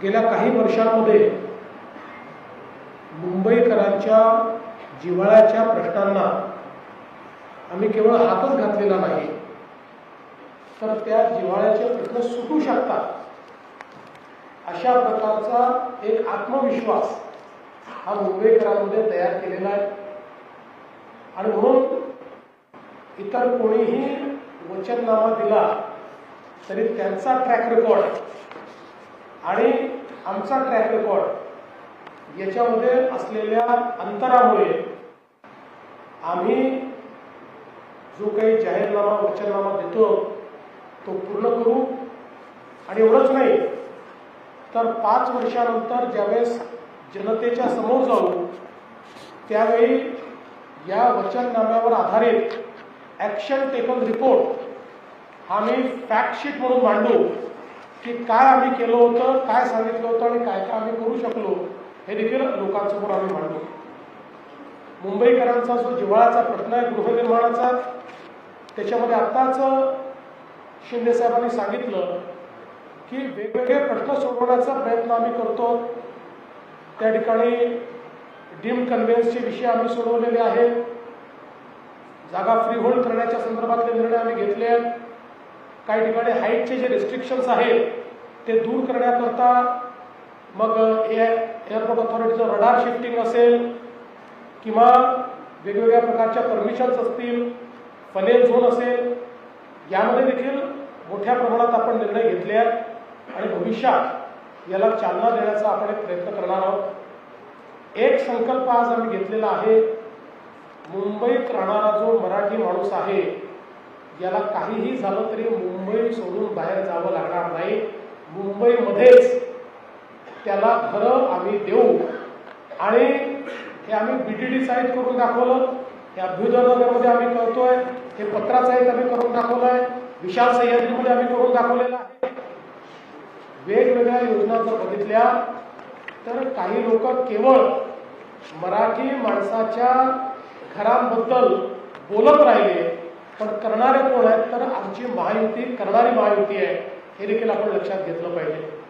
गेल्या काही वर्षांमध्ये मुंबईकरांच्या जिव्हाळ्याच्या प्रश्नांना आम्ही केवळ हातच घातलेला नाही तर त्या जिव्हाळ्याचे प्रश्न सुटू शकतात. अशा प्रकारचा एक आत्मविश्वास हा मुंबईकरांमध्ये तयार केलेला आहे. आणि म्हणून इतर कोणीही वचननामा दिला तरी त्यांचा ट्रॅक रेकॉर्ड आणि आमचा ट्रॅक रेकॉर्ड याच्यामध्ये असलेल्या अंतरामुळे आम्ही जो काही जाहीरनामा वचननामा देतो तो पूर्ण करू. आणि एवढंच नाही तर पाच वर्षानंतर ज्यावेळेस जनतेच्या समोर जाऊ त्यावेळी या वचननाम्यावर आधारित ॲक्शन टेकन रिपोर्ट हा मी फॅक्ट म्हणून मांडू. की काय आम्ही केलं होतं काय सांगितलं होतं आणि काय काय आम्ही करू शकलो हे देखील लोकांसमोर आम्ही मांडू मुंबईकरांचा जो जिव्हाळाचा प्रश्न आहे गृहनिर्माणाचा त्याच्यामध्ये आत्ताच शिंदे साहेबांनी सांगितलं की वेगवेगळे प्रश्न सोडवण्याचा प्रयत्न आम्ही करतो. त्या ठिकाणी डीम कन्व्हेन्सचे विषय आम्ही सोडवलेले आहेत. जागा फ्री होल्ड करण्याच्या संदर्भातले निर्णय आम्ही घेतले आहेत. काही ठिकाणी हाईटचे जे रिस्ट्रिक्शन्स आहेत ते दूर करण्याकरता मग एअरपोर्ट ऑथॉरिटीचं रडार शिफ्टिंग असेल किंवा वेगवेगळ्या प्रकारच्या परमिशन्स असतील फनेल झोन असेल यामध्ये देखील मोठ्या प्रमाणात आपण निर्णय घेतले आहेत. आणि भविष्यात याला चालना देण्याचा आपण एक प्रयत्न करणार आहोत. एक संकल्प आज आम्ही घेतलेला आहे मुंबईत राहणारा जो मराठी माणूस आहे याला काहीही झालं तरी मुंबई सोडून बाहेर जावं लागणार नाही. मुंबईमध्येच त्याला घरं आम्ही देऊ. आणि हे आम्ही बी टी डी साईट करून दाखवलं. हे अभ्युदयनगरमध्ये आम्ही करतोय. हे पत्रा साईट आम्ही करून दाखवलं आहे. विशाल सह्याद्रीमध्ये आम्ही करून दाखवलेलं आहे. वेगवेगळ्या योजना जर बघितल्या तर काही लोक केवळ मराठी माणसाच्या घरांबद्दल बोलत राहिले. पण करणारे कोण आहेत तर आमची महायुती करणारी महायुती आहे हे देखील आपण लक्षात घेतलं पाहिजे.